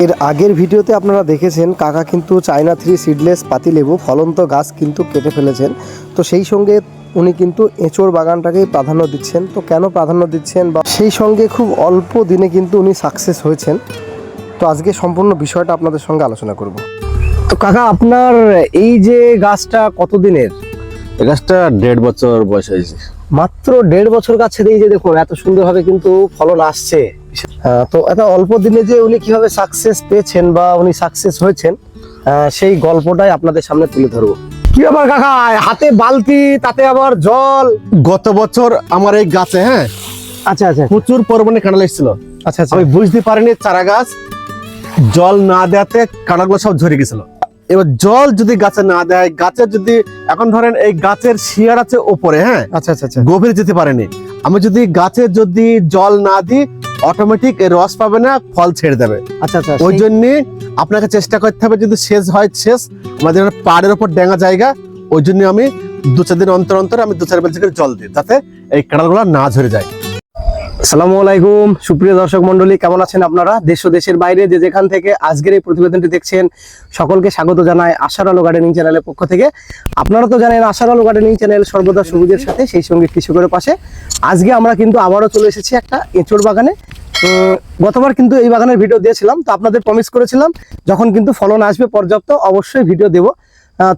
এর আগের ভিডিওতে আপনারা দেখেছেন কাকা কিন্তু চায়না থ্রি সিডলেস পাতিলেবু ফলন্ত গাছ কিন্তু কেটে ফেলেছেন। তো সেই সঙ্গে উনি কিন্তু এঁচোড় বাগানটাকেই প্রাধান্য দিচ্ছেন। তো কেন প্রাধান্য দিচ্ছেন বা সেই সঙ্গে খুব অল্প দিনে কিন্তু উনি সাকসেস হয়েছেন। তো আজকে সম্পূর্ণ বিষয়টা আপনাদের সঙ্গে আলোচনা করব। তো কাকা আপনার এই যে গাছটা কতদিনের? এই গাছটা দেড় বছর বয়স হয়েছে। মাত্র দেড় বছর গাছে এই যে দেখুন এত সুন্দরভাবে কিন্তু ফলন আসছে। তো এত অল্প দিনে যে উনি কীভাবে সাকসেস পেয়েছেন বা উনি সাকসেস হয়েছেন সেই গল্পটাই আপনাদের সামনে তুলে ধরবো। কি ব্যাপার কাকা? হাতে বালতি তাতে আবার জল? গত বছর আমার এই গাছে হ্যাঁ? আচ্ছা আচ্ছা। প্রচুর পরিমাণে আচ্ছা আচ্ছা। আমি বুঝতে পারিনি চারা গাছ জল না দেওয়াতে কাঁঠালগুলো সব ঝরে গেছিল। এবার জল যদি গাছে না দেয় গাছের যদি এখন ধরেন এই গাছের শিয়ার আছে ওপরে হ্যাঁ? আচ্ছা আচ্ছা আচ্ছা। গভীরে যেতে পারেনি। আমি যদি গাছে যদি জল না দিই অটোমেটিক রস পাবে না ফল ছেড়ে দেবে। আচ্ছা আচ্ছা ওই জন্য আপনাকে চেষ্টা করতে হবে যদি শেষ হয় শেষ আমাদের পাড়ের উপর ডেঙ্গা জায়গা ওই জন্য আমি দু চার দিন অন্তর অন্তর আমি দু চার বেলচি জল দিই যাতে এই কাঁঠালগুলো না ঝরে যায়। আসসালামু আলাইকুম। সুপ্রিয় দর্শক মন্ডলী কেমন আছেন আপনারা? দেশ ও দেশের বাইরে যে যেখান থেকে আজকের এই প্রতিবেদনটি দেখছেন, সকলকে স্বাগত জানায় আশার আলো গার্ডেনিং চ্যানেলের পক্ষ থেকে। আপনারা তো জানেন, আশার আলো গার্ডেনিং চ্যানেল সর্বদা সবুজের সাথে, সেই সঙ্গে কৃষকের পাশে। আজকে আমরা কিন্তু আবারও চলে এসেছি একটা এঁচড় বাগানে। গতবার কিন্তু এই বাগানের ভিডিও দিয়েছিলাম, তো আপনাদের প্রমিস করেছিলাম, যখন কিন্তু ফলন আসবে পর্যাপ্ত, অবশ্যই ভিডিও দেবো।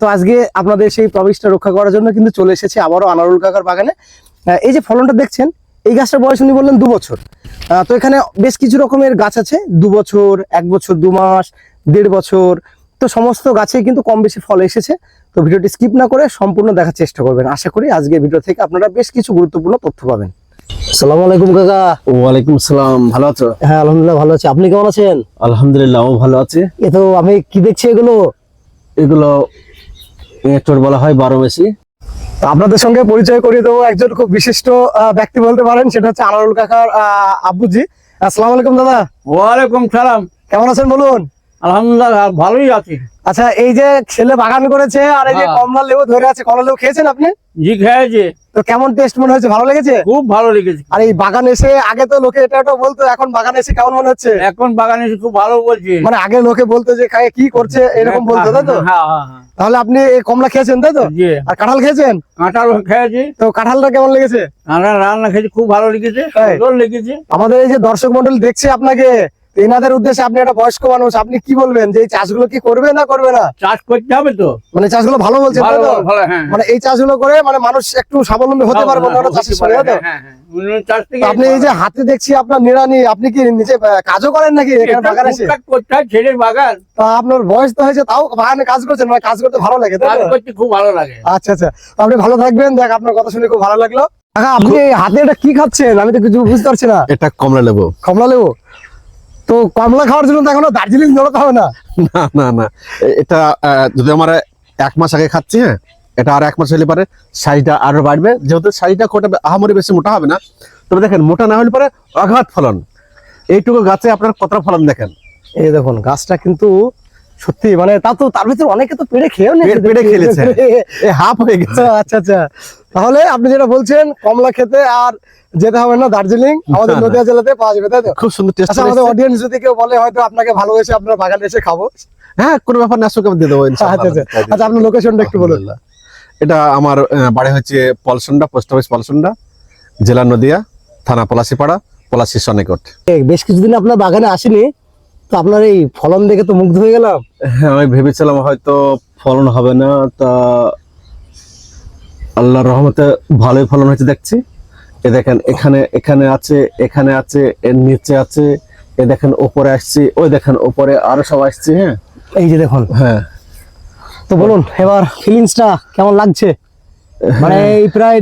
তো আজকে আপনাদের সেই প্রমিসটা রক্ষা করার জন্য কিন্তু চলে এসেছি আবারও আনারুল কাকার বাগানে। এই যে ফলনটা দেখছেন এই গাছটার বয়স উনি বললেন দু বছর। তো এখানে বেশ কিছু রকমের গাছ আছে দু বছর এক বছর দু মাস দেড় বছর তো সমস্ত গাছে কিন্তু কম বেশি ফল এসেছে। তো ভিডিওটি স্কিপ না করে সম্পূর্ণ দেখার চেষ্টা করবেন। আশা করি আজকে ভিডিও থেকে আপনারা বেশ কিছু গুরুত্বপূর্ণ তথ্য পাবেন। আসসালামু আলাইকুম কাকা। ওয়ালাইকুম আসসালাম ভালো আছো? হ্যাঁ আলহামদুলিল্লাহ ভালো আছি। আপনি কেমন আছেন? আলহামদুলিল্লাহ ও ভালো আছে। এ তো আমি কি দেখছি এগুলো? এগুলো এঁচড় বলা হয় বারো তো আপনাদের সঙ্গে পরিচয় করিয়ে দেবো একজন খুব বিশিষ্ট ব্যক্তি বলতে পারেন সেটা হচ্ছে আনারুল কাকার আব্বুজি। আসসালাম আলাইকুম দাদা। ওয়ালাইকুম সালাম। কেমন আছেন বলুন? আলহামদুলিল্লাহ ভালোই আছি। আচ্ছা এই যে ছেলে বাগান করেছে আর এই যে হ্যাঁ। কমলা লেবু ধরে আছে কমলা লেবু খেয়েছেন আপনি? জি খেয়েছে। তো কেমন টেস্ট মনে হচ্ছে ভালো লেগেছে? খুব ভালো লেগেছে। আর এই বাগান এসে আগে তো লোকে এটা ওটা বলতো এখন বাগান এসে কেমন মনে হচ্ছে? এখন বাগানে এসে খুব ভালো বলছে। মানে আগে লোকে বলতো যে কি করছে? এরকম বলতো তাই তো? হ্যাঁ হ্যাঁ হ্যাঁ। তাহলে আপনি এই কমলা খেয়েছেন তাই তো? আর কাঁঠাল খেয়েছেন? কাঁঠাল খেয়েছি। তো কাঁঠালটা কেমন লেগেছে? কাঁঠাল রান্না খেয়েছি খুব ভালো লেগেছে লেগেছে। আমাদের এই যে দর্শক মন্ডল দেখছে আপনাকে এনাদের উদ্দেশ্যে আপনি একটা বয়স্ক মানুষ আপনি কি বলবেন? যে এই চাষগুলো কি করবে না করবে না? চাষ করতে হবে তো। মানে চাষগুলো ভালো তো? হ্যাঁ। মানে এই চাষগুলো করে মানে মানুষ একটু স্বাবলম্বী হতে পারবে চাষের সঙ্গে তো? হ্যাঁ, হ্যাঁ, আপনি এই যে হাতে দেখছি আপনার নিরানি আপনি কি নিজে কাজও করেন নাকি এসে? ছেলের বাগান। আপনার বয়স তো হয়েছে তাও বাগানে কাজ করছেন মানে কাজ করতে ভালো লাগে কাজ করতে খুব ভালো লাগে। আচ্ছা আচ্ছা। আপনি ভালো থাকবেন দেখ আপনার কথা শুনে খুব ভালো লাগল। আপনি হাতে এটা কি খাচ্ছেন? আমি তো কিছু বুঝতে পারছি না। এটা কমলা লেবু। কমলা লেবু? তো কমলা খাওয়ার জন্য তো এখনও দার্জিলিং জল খাবে না। না না না। এটা যদি আমরা এক মাস আগে খাচ্ছি হ্যাঁ এটা আর এক মাস হলে পরে সাইজটা আরও বাড়বে। যেহেতু সাইজটা কোটা আহামরি বেশি মোটা হবে না তবে দেখেন মোটা না হলে পরে অগাধ ফলন। এইটুকু গাছে আপনার কতটা ফলন দেখেন? এই দেখুন গাছটা কিন্তু সত্যি মানে তা তো তার ভিতরে অনেকে তো পেড়ে খেয়েও নিয়েছে। পেড়ে- খেলেছে। হাফ হয়ে গেছে। আচ্ছা আচ্ছা। তাহলে আপনি যেটা বলছেন কমলা খেতে আর যেতে হবে না দার্জিলিং আমাদের। নদিয়া জেলাতে পাওয়া যাবে তাই তো? খুব সুন্দর টেস্ট আচ্ছা আমাদের অডিয়েন্স যদি কেউ বলে হয়তো আপনাকে ভালোবেসে আপনার বাগানে এসে খাব। হ্যাঁ কোনো ব্যাপার না আমি দিয়ে দেবো আচ্ছা আচ্ছা। আচ্ছা আপনার লোকেশনটা একটু বলুন। এটা আমার বাড়ি হচ্ছে পলসন্ডা পোস্ট অফিস পলসন্ডা জেলা নদিয়া থানা পলাশিপাড়া পলাশি সনিকট বেশ কিছুদিন আপনার বাগানে আসেনি তো আপনার এই ফলন দেখে তো মুগ্ধ হয়ে গেলাম। হ্যাঁ আমি ভেবেছিলাম হয়তো ফলন হবে না তা আল্লাহর রহমতে ভালোই ফলন হয়েছে দেখছি। এ দেখেন এখানে এখানে আছে এখানে আছে এর নিচে আছে এ দেখেন ওপরে আসছি ওই দেখেন ওপরে আরও সব আসছে হ্যাঁ। এই যে দেখুন। হ্যাঁ। তো বলুন এবার ফিলিংসটা কেমন লাগছে? মানে এই প্রায়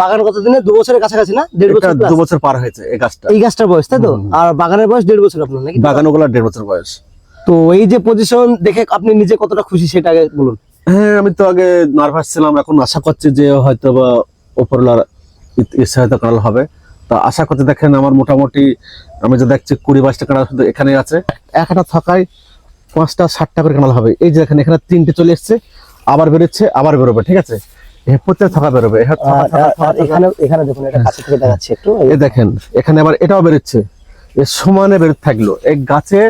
বাগান কত দিনে দু বছরের কাছাকাছি না? দেড় বছর দু বছর পার হয়েছে এই গাছটা। এই গাছটার বয়স তাই তো? আর বাগানের বয়স দেড় বছর আপনার নাকি? বাগানগুলো দেড় বছর বয়স। তো এই যে পজিশন দেখে আপনি নিজে কতটা খুশি সেটা আগে বলুন। হ্যাঁ আমি তো আগে নার্ভাস ছিলাম এখন আশা করছি যে হয়তো বা ওপরলার ইচ্ছা হয়তো কাল হবে। তা আশা করতে দেখেন আমার মোটামুটি আমি যে দেখছি কুড়ি বাইশটা কানাল শুধু এখানে আছে। একটা থাকায় পাঁচটা ষাটটা করে কানাল হবে। এই যে এখানে এখানে তিনটে চলে এসছে আবার বেরোচ্ছে আবার বেরোবে ঠিক আছে? প্রত্যেক থাকা বেরোবে। এখানে এখানে দেখুন এটা কাছে থেকে দেখাচ্ছি একটু। এ দেখেন এখানে আবার এটাও বেরোচ্ছে। এর সমানে বেরোতে থাকল। এই গাছে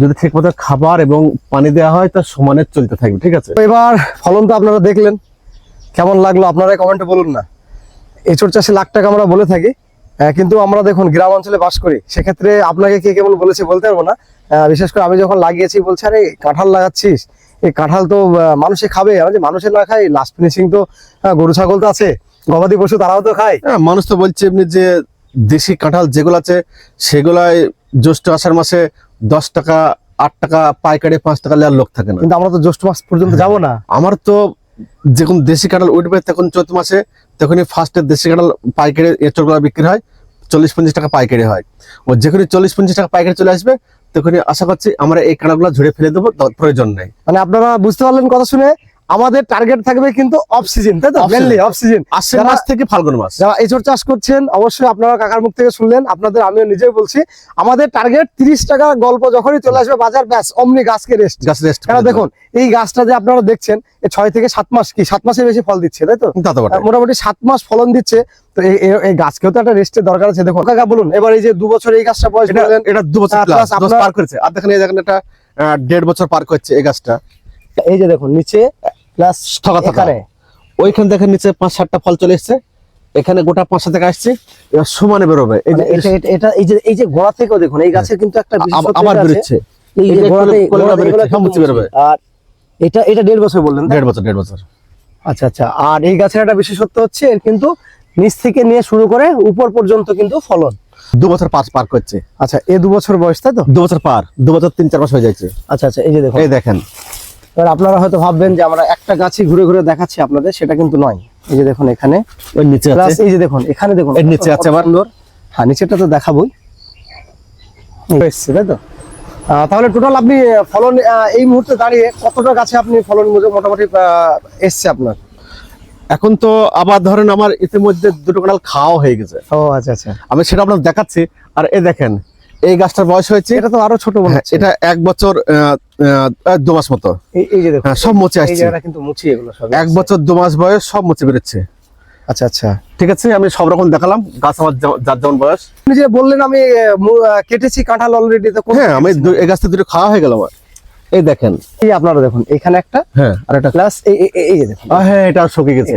যদি ঠিক মতো খাবার এবং পানি দেওয়া হয় তা সমানে চলতে থাকবে ঠিক আছে? এবার ফলন তো আপনারা দেখলেন। কেমন লাগল আপনারা কমেন্টে বলুন না। এঁচড় চাষে লাখ টাকা আমরা বলে থাকি। কিন্তু আমরা দেখুন গ্রাম অঞ্চলে বাস করি। সেক্ষেত্রে আপনাকে কে কেমন বলেছে বলতে পারব না। বিশেষ করে আমি যখন লাগিয়েছি বলছে আরে কাঁঠাল লাগাচ্ছিস? এই কাঁঠাল তো মানুষে খাবে। আমি যে মানুষের না খাই লাস্ট ফিনিশিং তো গরু ছাগল তো আছে। গবাদি পশু তারাও তো খায়। হ্যাঁ মানুষ তো বলছে এমনি যে দেশি কাঁঠাল যেগুলো আছে সেগুলাই জ্যৈষ্ঠ আষাঢ় মাসে দশ টাকা আট টাকা পাইকারি পাঁচ টাকা লেয়ার লোক থাকে না। কিন্তু আমরা তো জ্যৈষ্ঠ মাস পর্যন্ত যাব না। আমার তো যখন দেশি কাঁঠাল উঠবে তখন চৈত মাসে তখনই ফার্স্টে দেশি কাঁঠাল পাইকারি এঁচড়গুলো বিক্রি হয় চল্লিশ পঞ্চাশ টাকা পাইকারি হয়। ও যেখানে চল্লিশ পঞ্চাশ টাকা পাইকারি চলে আসবে তখনই আশা করছি আমরা এই কানাগুলা ঝুড়ে ফেলে দেবো প্রয়োজন নেই। মানে আপনারা বুঝতে পারলেন কথা শুনে? আমাদের টার্গেট থাকবে কিন্তু অফ সিজন তাই তো। মেনলি অফ সিজন আশ্বিন মাস থেকে ফাল্গুন মাস যারা এঁচড় চাষ করছেন অবশ্যই আপনারা কাকার মুখ থেকে শুনলেন আপনাদের আমিও নিজেই বলছি আমাদের টার্গেট তিরিশ টাকা গল্প যখনই চলে আসবে বাজার ব্যাস অমনি গাছকে রেস্ট গাছ রেস্ট কেন দেখুন এই গাছটা যে আপনারা দেখছেন এই ছয় থেকে সাত মাস কি? সাত মাসের বেশি ফল দিচ্ছে তাই তো? মোটামুটি সাত মাস ফলন দিচ্ছে তো এই- গাছকেও তো একটা রেস্টের দরকার আছে। দেখুন কাকা বলুন এবার এই যে দু বছর এই গাছটা বয়স এটা বললেন এটা দু বছর আহ, প্লাস পার করেছে। আর দেখেন এই দেখেন এটা আহ, দেড় বছর পার করছে এই গাছটা। এই যে দেখুন নিচে প্লাস থকা। থকা। ওইখান দেখেন নিচে পাঁচ সাতটা ফল চলে এসছে। এখানে গোটা থেকে আসছে এবার সমানে বেরোবে। এই যে এটা এটা- এটা এই যে এই যে গোড়া থেকেও দেখুন এই গাছের কিন্তু একটা আবার বেরোচ্ছে। এই যে গোড়াতে বেরোবে। আর এটা এটা দেড় বছর বললেন দেড় বছর দেড় বছর। আচ্ছা আচ্ছা। আর এই গাছের একটা বিশেষত্ব হচ্ছে এর কিন্তু নিচ থেকে নিয়ে শুরু করে উপর পর্যন্ত কিন্তু ফলন। দু বছর পাঁচ পার করছে। আচ্ছা এ দু বছর বয়স তাই তো? দু বছর পার দু বছর তিন চার মাস হয়ে যাচ্ছে। আচ্ছা আচ্ছা এই যে দেখুন। এই দেখেন। এবার আপনারা হয়তো ভাববেন যে আমরা একটা গাছই ঘুরে ঘুরে দেখাচ্ছি আপনাদের সেটা কিন্তু নয়। এই যে দেখুন এখানে। ওই নিচে আছে। এই যে দেখুন এখানে দেখুন। নিচে আছে। সুন্দর। হ্যাঁ নিচেটা তো দেখাবোই। এসছে তাই তো? তাহলে টোটাল আপনি ফলন এই মুহূর্তে দাঁড়িয়ে কতটা গাছে আপনি ফলন মোটামুটি আহ, এসছে আপনার? এখন তো আবার ধরেন আমার ইতিমধ্যে দুটো কাঁঠাল খাওয়া হয়ে গেছে। ও আচ্ছা আচ্ছা। আমি সেটা আপনার দেখাচ্ছি। আর এ দেখেন এই গাছটার বয়স হয়েছে? এটা তো আরও ছোট মনে হ্যাঁ, হচ্ছে। এটা এক বছর দু মাস মতো। এই- যে দেখুন হ্যাঁ, সব মুচে এই আসছে। কিন্তু মুচি এগুলো সব এক বছর দু মাস বয়স সব মুচে বেরোচ্ছে। আচ্ছা আচ্ছা। ঠিক আছে আমি সব রকম দেখালাম গাছ আমার যার যেমন বয়স। আপনি যে বললেন আমি কেটেছি কাঁঠাল অলরেডি তো হ্যাঁ আমি এই গাছটা দুটো খাওয়া হয়ে গেল আমার। এই দেখেন। এই আপনারা দেখুন এখানে একটা হ্যাঁ আর এটা প্লাস এই এই- দেখুন। হ্যাঁ এটা শুকিয়ে গেছে।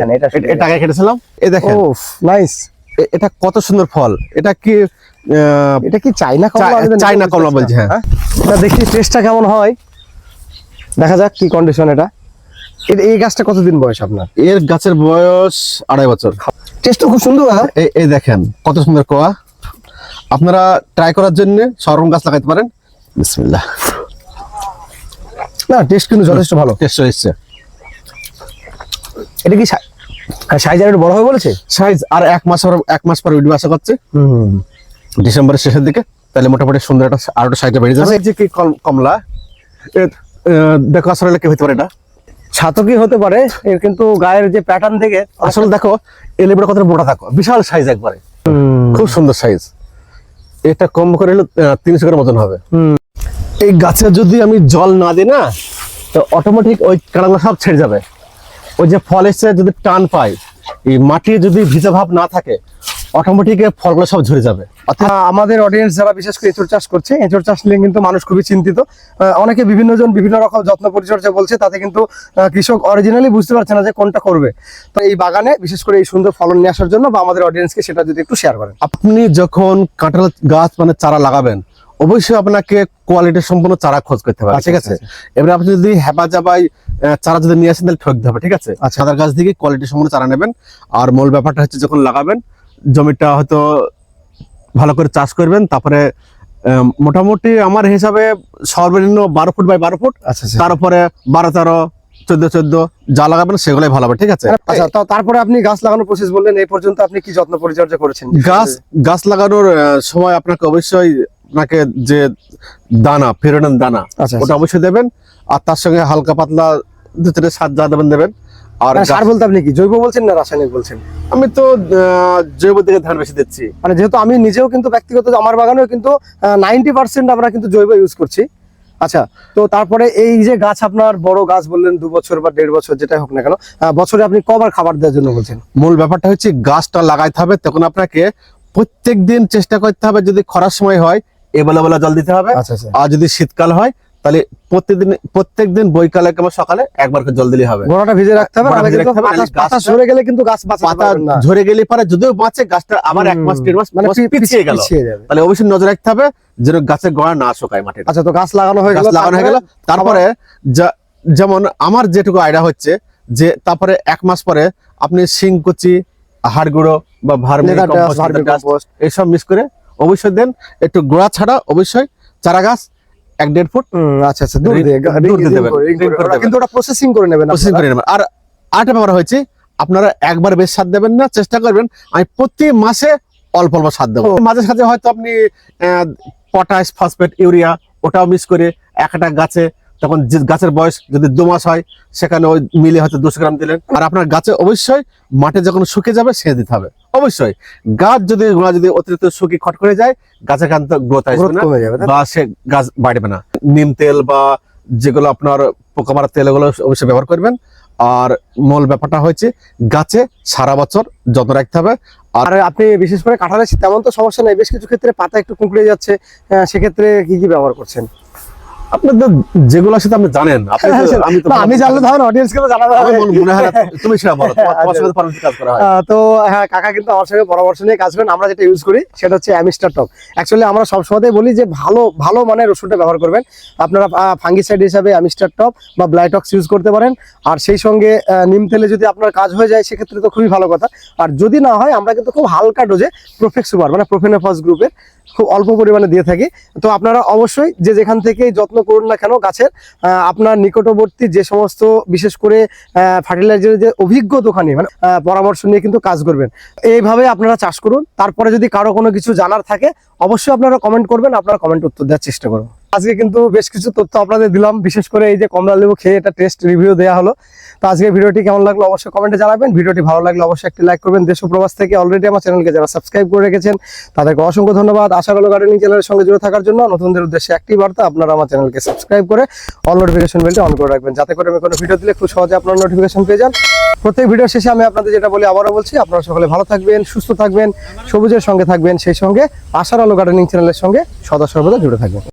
এটা আগে কেটেছিলাম। এই দেখেন। ওফ নাইস এটা কত সুন্দর ফল। এটা কি এটা কি চাইনা কমলা চাইনা কমলা বলছি, হ্যাঁ। এটা দেখি টেস্টটা কেমন হয়? দেখা যাক কি কন্ডিশন এটা। এই গাছটা কতদিন বয়স আপনার? এর গাছের বয়স আড়াই বছর। টেস্ট খুব সুন্দর হ্যাঁ? এই দেখেন কত সুন্দর কোয়া। আপনারা ট্রাই করার জন্য সরম গাছ লাগাইতে পারেন। বিসমিল্লাহ। না টেস্ট কিন্তু যথেষ্ট ভালো। টেস্ট এসছে এটা কি সাইজ আর একটু বড় হবে বলেছে? সাইজ আর এক মাস পর এক মাস পর ভিডিও আশা করছে। হুম। ডিসেম্বরের শেষের দিকে তাহলে মোটামুটি সুন্দর একটা আর একটা সাইজে বেরিয়ে যাবে। এই যে কি কম- কমলা দেখো আসলে কি হতে পারে এটা। ছাতকি হতে পারে এর কিন্তু গায়ের যে প্যাটার্ন থেকে আসলে দেখো এই লেবুটা কত মোটা থাকো বিশাল সাইজ একবারে। খুব সুন্দর সাইজ এটা কম করে হলো তিনশো গ্রাম মতন হবে। এই গাছে যদি আমি জল না দিই না তো অটোমেটিক ওই কাঁড়াগুলো সব ছেড়ে যাবে। ওই যে ফল এসছে যদি টান পায় এই মাটি যদি ভিজা ভাব না থাকে অটোমেটিক ফলগুলো সব ঝরে যাবে। আহ, আমাদের অডিয়েন্স যারা বিশেষ করে এঁচড় চাষ করছে এঁচড় চাষ নিয়ে কিন্তু মানুষ খুবই চিন্তিত। অনেকে বিভিন্ন জন বিভিন্ন রকম যত্ন পরিচর্যা বলছে তাতে কিন্তু কৃষক অরিজিনালি বুঝতে পারছে না যে কোনটা করবে। তো এই বাগানে বিশেষ করে এই সুন্দর ফলন নিয়ে আসার জন্য বা আমাদের অডিয়েন্সকে সেটা যদি একটু শেয়ার করেন। আপনি যখন কাঁঠাল গাছ মানে চারা লাগাবেন অবশ্যই আপনাকে কোয়ালিটি সম্পূর্ণ চারা খোঁজ করতে হবে আচ্ছা, ঠিক আছে? আচ্ছা, এবারে আপনি যদি হেপা জাবাই চারা যদি নিয়ে আসেন তাহলে ঠকতে হবে ঠিক আছে? আচ্ছা। সাদার গাছ থেকে কোয়ালিটি সম্পূর্ণ চারা নেবেন। আর মূল ব্যাপারটা হচ্ছে যখন লাগাবেন জমিটা হয়তো ভালো করে চাষ করবেন তারপরে মোটামুটি আমার হিসাবে সর্বনিম্ন বারো ফুট বাই বারো ফুট। আচ্ছা তার উপরে বারো তেরো চোদ্দ চোদ্দ যা লাগাবেন সেগুলোই ভালো হবে ঠিক আছে? আচ্ছা তো তারপরে আপনি গাছ লাগানোর প্রসেস বললেন এই পর্যন্ত আপনি কি যত্ন পরিচর্যা করেছেন? গাছ গাছ লাগানোর সময় আপনাকে অবশ্যই আপনাকে যে দানা ফেরোনের দানা আচ্ছা ওটা অবশ্যই দেবেন। আর তার সঙ্গে হালকা পাতলা দু চারটে সার যা দেবেন দেবেন। আর না, সার বলতে আপনি কি? জৈব বলছেন না রাসায়নিক বলছেন? আমি তো জৈব দিকে ধ্যান বেশি দিচ্ছি। মানে যেহেতু আমি নিজেও কিন্তু ব্যক্তিগত আমার বাগানেও কিন্তু নাইনটি পার্সেন্ট আমরা কিন্তু জৈব ইউজ করছি। আচ্ছা তো তারপরে এই যে গাছ আপনার বড় গাছ বললেন দু বছর বা দেড় বছর যেটাই হোক না কেন বছরে আপনি কবার খাবার দেওয়ার জন্য বলছেন? মূল ব্যাপারটা হচ্ছে গাছটা লাগাইতে হবে তখন আপনাকে প্রত্যেক দিন চেষ্টা করতে হবে যদি খরার সময় হয় এবেলা বেলা জল দিতে হবে। আচ্ছা আচ্ছা। আর যদি শীতকাল হয় তাহলে প্রত্যেকদিন প্রত্যেকদিন বৈকালে কিংবা সকালে একবার করে জল দিলে হবে। গোড়াটা ভিজে রাখতে হবে পাতা- ঝরে গেলে কিন্তু গাছ বাঁচাতে পাতা ঝরে গেলে পরে যদিও বাঁচে গাছটা আবার এক মাস দেড় মাস মানে পিছিয়ে গেল। তাহলে অবশ্যই নজর রাখতে হবে যেন গাছের গোড়া না শুকায় মাটির আচ্ছা তো গাছ লাগানো হয়ে গাছ গেল লাগানো হয়ে গেল। তারপরে? যেমন আমার যেটুকু আইডিয়া হচ্ছে যে তারপরে এক মাস পরে আপনি শিংকুচি হাড় গুঁড়ো বা ভার্মি কম্পোস্ট, এইসব মিক্স করে অবশ্যই দেন। একটু গোড়া ছাড়া অবশ্যই চারা গাছ এক দেড় ফুট? আচ্ছা আচ্ছা দিয়ে দেবেন। কিন্তু ওটা প্রসেসিং করে নেবেন প্রসেসিং করে নেবেন আর আরেকটা ব্যাপার হয়েছে আপনারা একবার বেশ সার দেবেন না চেষ্টা করবেন আমি প্রতি মাসে অল্প অল্প সার দেবো। মাঝে সাথে হয়তো আপনি পটাশ ফসফেট ইউরিয়া ওটাও মিস করে একটা গাছে তখন যে গাছের বয়স যদি দু মাস হয় সেখানে ওই মিলে হয়তো দুশো গ্রাম দিলেন। আর আপনার গাছে অবশ্যই মাঠে যখন শুকিয়ে যাবে সে দিতে হবে। অবশ্যই। গাছ যদি গোড়া যদি অতিরিক্ত শুকিয়ে খট করে যায় গাছের কিন্তু গ্রোথ আসবে না? বা সে গাছ বাড়বে না। নিম তেল বা যেগুলো আপনার পোকা মারার তেল এগুলো অবশ্যই ব্যবহার করবেন। আর মূল ব্যাপারটা হচ্ছে গাছে সারা বছর যত্ন রাখতে হবে। আর আপনি বিশেষ করে কাঁঠালের তেমন তো সমস্যা নেই বেশ কিছু ক্ষেত্রে পাতা একটু কুঁকড়ে যাচ্ছে। সেক্ষেত্রে কি কি ব্যবহার করছেন? আপনাদের যেগুলো সেটা আপনি জানেন আপনি আমি তো আমি জানলে ধরেন অডিয়েন্স কে জানাতে হবে। মনে- হয় তুমি সেটা বলো তোমার তোমার আচ্ছা। কাজ করা হয়। তো হ্যাঁ কাকা কিন্তু আমার সঙ্গে পরামর্শ নিয়ে কাজ করেন আমরা যেটা ইউজ করি সেটা হচ্ছে অ্যামিস্টার টপ অ্যাকচুয়ালি আমরা সবসময় বলি যে ভালো ভালো মানের ওষুধটা ব্যবহার করবেন। আপনারা ফাঙ্গিসাইড হিসাবে অ্যামিস্টার টপ বা ব্লাইটক্স ইউজ করতে পারেন। আর সেই সঙ্গে নিম তেলে যদি আপনার কাজ হয়ে যায় সেক্ষেত্রে তো খুবই ভালো কথা। আর যদি না হয় আমরা কিন্তু খুব হালকা ডোজে প্রোফেক্স সুপার মানে প্রোফেনোফস গ্রুপের খুব অল্প পরিমাণে দিয়ে থাকি। তো আপনারা অবশ্যই যে যেখান থেকে যত্ন করুন না কেন, গাছের আপনার নিকটবর্তী যে সমস্ত, বিশেষ করে ফার্টিলাইজারের যে অভিজ্ঞ দোকানি মানে পরামর্শ নিয়ে কিন্তু কাজ করবেন। এইভাবে আপনারা চাষ করুন। তারপরে যদি কারও কোনো কিছু জানার থাকে, অবশ্যই আপনারা কমেন্ট করবেন, আপনারা কমেন্ট উত্তর দেওয়ার চেষ্টা করুন। আজকে কিন্তু বেশ কিছু তথ্য আপনাদের দিলাম। বিশেষ করে এই যে কমলা লেবু খেয়ে এটা টেস্ট রিভিউ দেওয়া হলো। তো আজকে ভিডিওটি কেমন লাগল অবশ্যই কমেন্টে জানাবেন। ভিডিওটি ভালো লাগলে অবশ্যই একটি লাইক করবেন। দেশ প্রবাস থেকে অলরেডি আমার চ্যানেলকে যারা সাবস্ক্রাইব করে রেখেছেন, তাদেরকে অসংখ্য ধন্যবাদ। আশা করল গার্ডেনিং চ্যানেলের সঙ্গে জুড়ে থাকার জন্য নতুনদের উদ্দেশ্যে একটি বার্তা, আপনারা আমার চ্যানেলকে সাবস্ক্রাইব করে অল নোটিফিকেশন বেলটা অন করে রাখবেন। যাতে করে আমি কোনো ভিডিও দিলে খুব সহজে আপনার নোটিফিকেশন পেয়ে যান। প্রত্যেক ভিডিও শেষে আমি আপনাদের যেটা বলি, আবারও বলছি, আপনারা সকলে ভালো থাকবেন, সুস্থ থাকবেন, সবুজের সঙ্গে থাকবেন। সেই সঙ্গে আশার আলো গার্ডেনিং চ্যানেলের সঙ্গে সদা সর্বদা জুড়ে থাকবেন।